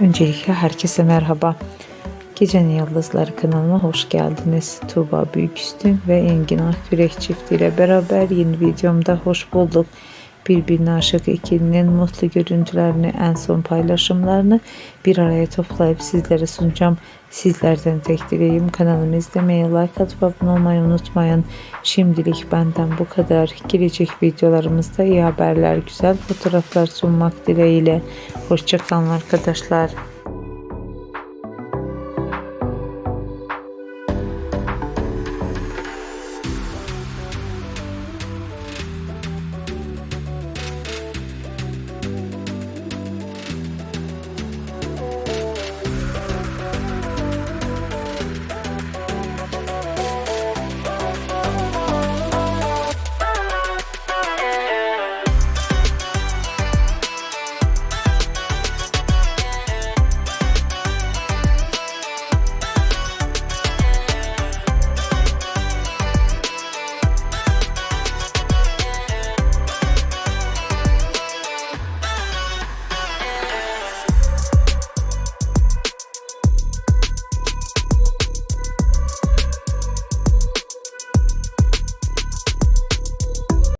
Öncelikle herkese merhaba. Gecenin Yıldızları kanalına hoş geldiniz. Tuğba Büyüküstün ve Engin Akkürek çiftiyle beraber yeni videomda hoş bulduk. Birbirine aşık ikilinin mutlu görüntülerini, en son paylaşımlarını bir araya toplayıp sizlere sunacağım. Sizlerden tek dileğim kanalımı izlemeyi, like atıp abone olmayı unutmayın. Şimdilik benden bu kadar. Gelecek videolarımızda iyi haberler, güzel fotoğraflar sunmak dileğiyle. Hoşçakalın arkadaşlar.